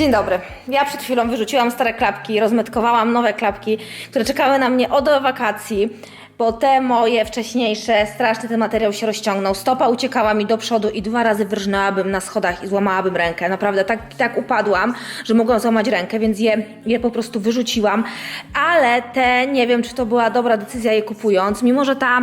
Dzień dobry. Ja przed chwilą wyrzuciłam stare klapki, rozmetkowałam nowe klapki, które czekały na mnie od wakacji, bo te moje wcześniejsze, straszny ten materiał się rozciągnął. Stopa uciekała mi do przodu i dwa razy wyrżnęłabym na schodach i złamałabym rękę. Naprawdę tak, tak upadłam, że mogłam złamać rękę, więc je, je po prostu wyrzuciłam. Ale te, nie wiem czy to była dobra decyzja je kupując, mimo że ta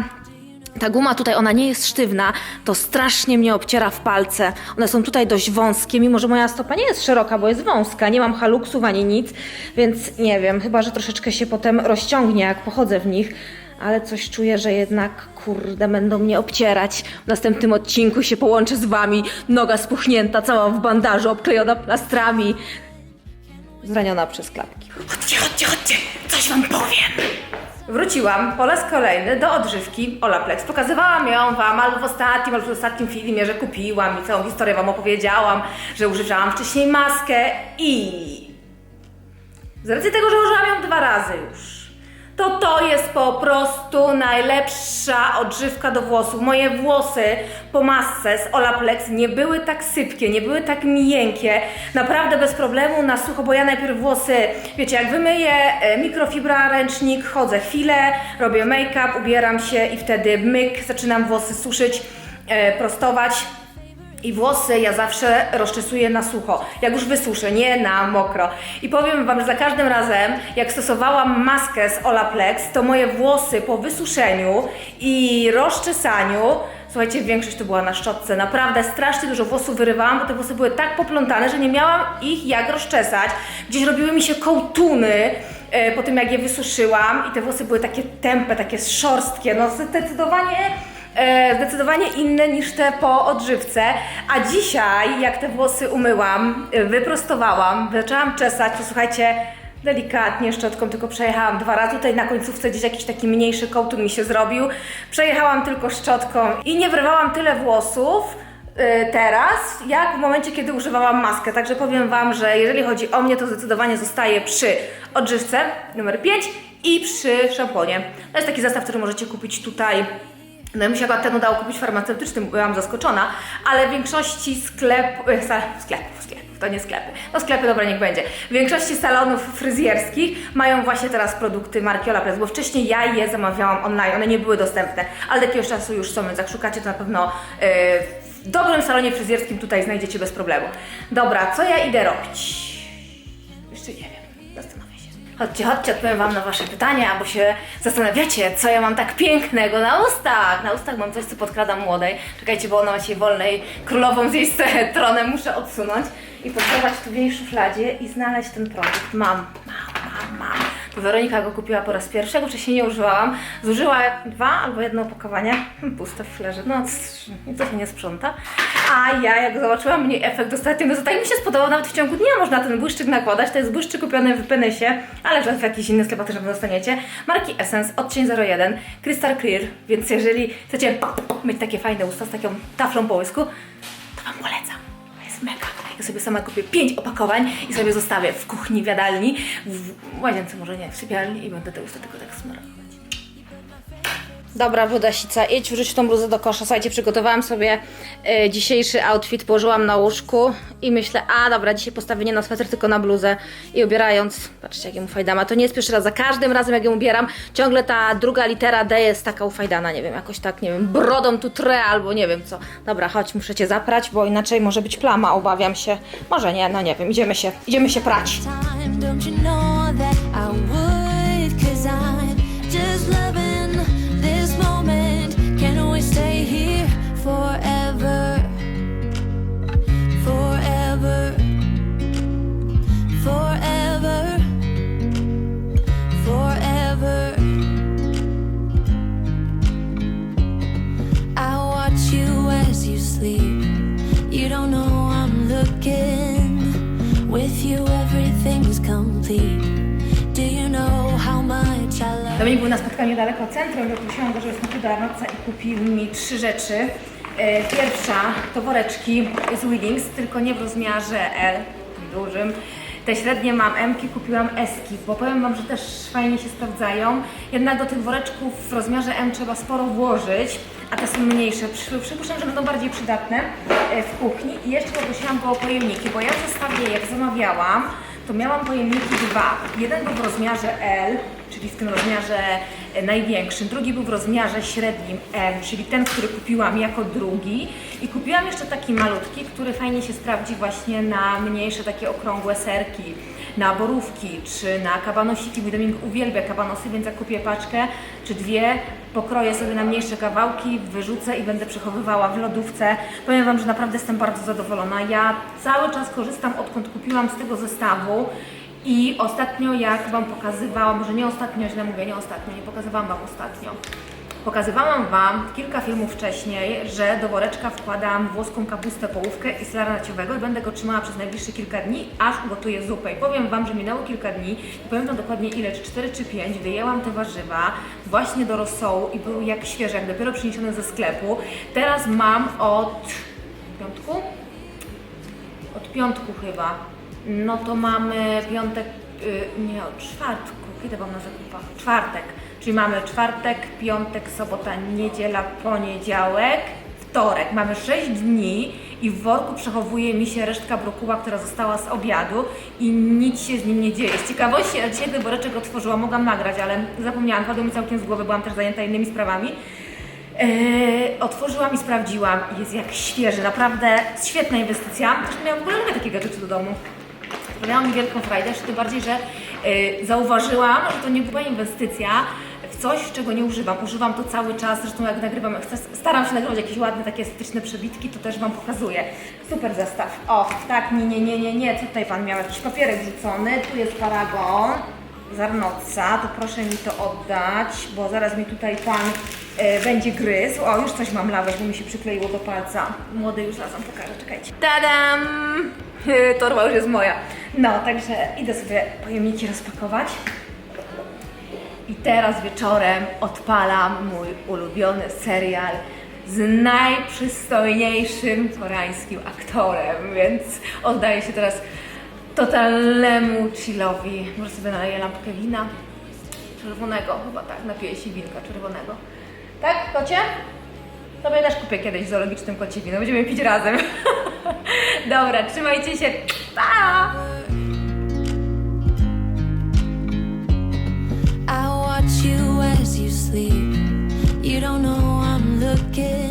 ta guma tutaj, ona nie jest sztywna, to strasznie mnie obciera w palce. One są tutaj dość wąskie, mimo że moja stopa nie jest szeroka, bo jest wąska. Nie mam haluksów ani nic, więc nie wiem, chyba że troszeczkę się potem rozciągnie, jak pochodzę w nich. Ale coś czuję, że jednak, kurde, będą mnie obcierać. W następnym odcinku się połączę z wami. Noga spuchnięta, cała w bandażu, obklejona plastrami. Zraniona przez klapki. Chodźcie, chodźcie, chodźcie, coś wam powiem. Wróciłam. Po raz kolejny do odżywki. Olaplex. Pokazywałam ją Wam albo w ostatnim, albo w ostatnim filmie, że kupiłam i całą historię Wam opowiedziałam, że używałam wcześniej maskę i... Z racji tego, że użyłam ją dwa razy już, to to jest po prostu najlepsza odżywka do włosów. Moje włosy po masce z Olaplex nie były tak sypkie, nie były tak miękkie. Naprawdę bez problemu na sucho, bo ja najpierw włosy, wiecie, jak wymyję, e, mikrofibra, ręcznik, chodzę chwilę, robię make-up, ubieram się i wtedy myk, zaczynam włosy suszyć, e, prostować. I włosy ja zawsze rozczesuję na sucho, jak już wysuszę, nie na mokro. I powiem Wam, że za każdym razem, jak stosowałam maskę z Olaplex, to moje włosy po wysuszeniu i rozczesaniu, słuchajcie, większość to była na szczotce. Naprawdę strasznie dużo włosów wyrywałam, bo te włosy były tak poplątane, że nie miałam ich jak rozczesać. Gdzieś robiły mi się kołtuny, e, po tym jak je wysuszyłam i te włosy były takie tępe, takie szorstkie, no zdecydowanie e, zdecydowanie inne niż te po odżywce. A dzisiaj, jak te włosy umyłam, e, wyprostowałam, zaczęłam czesać, to słuchajcie, delikatnie szczotką tylko przejechałam dwa razy. Tutaj na końcówce gdzieś jakiś taki mniejszy kołtun mi się zrobił. Przejechałam tylko szczotką i nie wyrwałam tyle włosów e, teraz, jak w momencie, kiedy używałam maskę. Także powiem Wam, że jeżeli chodzi o mnie, to zdecydowanie zostaje przy odżywce numer 5 i przy szamponie. To jest taki zestaw, który możecie kupić tutaj no i mi się akurat ten udało kupić farmaceutycznym, bo byłam zaskoczona, ale w większości sklepów, e, sklepów, sklepów, to nie sklepy, no sklepy dobra niech będzie, w większości salonów fryzjerskich mają właśnie teraz produkty marki Olaplex, bo wcześniej ja je zamawiałam online, one nie były dostępne, ale do jakiegoś czasu już są, więc jak szukacie to na pewno e, w dobrym salonie fryzjerskim tutaj znajdziecie bez problemu. Dobra, co ja idę robić? Jeszcze nie wiem, zastanowię się. Chodźcie, chodźcie, odpowiem Wam na Wasze pytania, bo się zastanawiacie, co ja mam tak pięknego na ustach. Na ustach mam coś, co podkradam młodej. Czekajcie, bo ona ma dzisiaj wolnej, królową z jej tronem muszę odsunąć i potrzebować tu w jej szufladzie i znaleźć ten produkt. Mam, mam, mam, mam. To Weronika go kupiła po raz pierwszy, go wcześniej nie używałam. Zużyła dwa albo jedno opakowanie, puste w flerze, no nic się nie sprząta. A ja jak zobaczyłam mniej efekt ostatnio, no to tak mi się spodobał, nawet w ciągu dnia można ten błyszczyk nakładać. To jest błyszczyk kupiony w Penesie, ale że w jakichś innych sklepach też dostaniecie. Marki Essence, odcień 01, Crystal Clear, więc jeżeli chcecie mieć takie fajne usta z taką taflą połysku, to Wam polecam. To jest mega. Ja sobie sama kupię 5 opakowań i sobie zostawię w kuchni, w jadalni, w łazience może nie, w sypialni i będę te usta tylko tak smarować. Dobra, Wodasica, idź wrzuć tą bluzę do kosza. Słuchajcie, przygotowałam sobie e, dzisiejszy outfit, położyłam na łóżku i myślę, a dobra, dzisiaj postawię nie na sweter, tylko na bluzę i ubierając, patrzcie jak ją ufajdama, to nie jest pierwszy raz, za każdym razem jak ją ubieram, ciągle ta druga litera D jest taka ufajdana, nie wiem, jakoś tak, nie wiem, brodą tu trę albo nie wiem co. Dobra, chodź, muszę Cię zaprać, bo inaczej może być plama, obawiam się. Może nie, no nie wiem, idziemy się, idziemy się prać. Dominik był na spotkaniu daleko od centrum, dopuściłam go, żeby skoczył do Arnoca i kupił mi trzy rzeczy. E, pierwsza to woreczki z Willings, tylko nie w rozmiarze L, dużym. Te średnie mam M, kupiłam Eski, bo powiem Wam, że też fajnie się sprawdzają. Jednak do tych woreczków w rozmiarze M trzeba sporo włożyć a te są mniejsze. Przy- Przypuszczam, że będą bardziej przydatne e, w kuchni. I jeszcze poprosiłam go o pojemniki, bo ja w zestawie, jak zamawiałam, to miałam pojemniki dwa. Jeden był w rozmiarze L, czyli w tym rozmiarze e, największym, drugi był w rozmiarze średnim M, czyli ten, który kupiłam jako drugi. I kupiłam jeszcze taki malutki, który fajnie się sprawdzi właśnie na mniejsze takie okrągłe serki, na borówki czy na kabanosiki. Mój Dominik uwielbia kabanosy, więc jak kupię paczkę czy dwie, pokroję sobie na mniejsze kawałki, wyrzucę i będę przechowywała w lodówce. Powiem Wam, że naprawdę jestem bardzo zadowolona. Ja cały czas korzystam odkąd kupiłam z tego zestawu. I ostatnio, jak Wam pokazywałam, może nie ostatnio, źle mówię, nie ostatnio, nie pokazywałam Wam ostatnio. Pokazywałam Wam kilka filmów wcześniej, że do woreczka wkładam włoską kapustę połówkę i sera naciowego i będę go trzymała przez najbliższe kilka dni, aż ugotuję zupę. I powiem Wam, że minęło kilka dni, nie powiem Wam dokładnie ile, czy 4 czy 5, wyjęłam te warzywa właśnie do rosołu i był jak świeże, jak dopiero przyniesione ze sklepu. Teraz mam od piątku? od piątku chyba. No to mamy piątek, y, nie od czwartku, kiedy byłam na zakupach? Czwartek. Czyli mamy czwartek, piątek, sobota, niedziela, poniedziałek, wtorek. Mamy 6 dni i w worku przechowuje mi się resztka brokuła, która została z obiadu i nic się z nim nie dzieje. Z ciekawości, ja dzisiaj woreczek otworzyłam, mogłam nagrać, ale zapomniałam, padło mi całkiem z głowy, byłam też zajęta innymi sprawami. Eee, otworzyłam i sprawdziłam. Jest jak świeży, naprawdę świetna inwestycja. Zresztą ja w ogóle lubię takie gadżety do domu. Sprawiała mi wielką frajdę, tym bardziej, że e, zauważyłam, że to nie była inwestycja coś, czego nie używam. Używam to cały czas, zresztą jak nagrywam, staram się nagrywać jakieś ładne, takie estetyczne przebitki, to też Wam pokazuję. Super zestaw. O, tak, nie, nie, nie, nie, nie, tutaj Pan miał jakiś papierek rzucony, tu jest paragon z Arnotca, to proszę mi to oddać, bo zaraz mi tutaj Pan e, będzie gryzł. O, już coś mam lawać, bo mi się przykleiło do palca. Młody już razem pokażę, czekajcie. Tadam! Torba już jest moja. No, także idę sobie pojemniki rozpakować. I teraz wieczorem odpalam mój ulubiony serial z najprzystojniejszym koreańskim aktorem, więc oddaję się teraz totalnemu chillowi. Może sobie naleję lampkę wina czerwonego, chyba tak, napiję się winka czerwonego. Tak, kocie? Tobie też kupię kiedyś w zoologicznym kocie wino, będziemy pić razem. Dobra, trzymajcie się. Pa! sleep. You don't know I'm looking.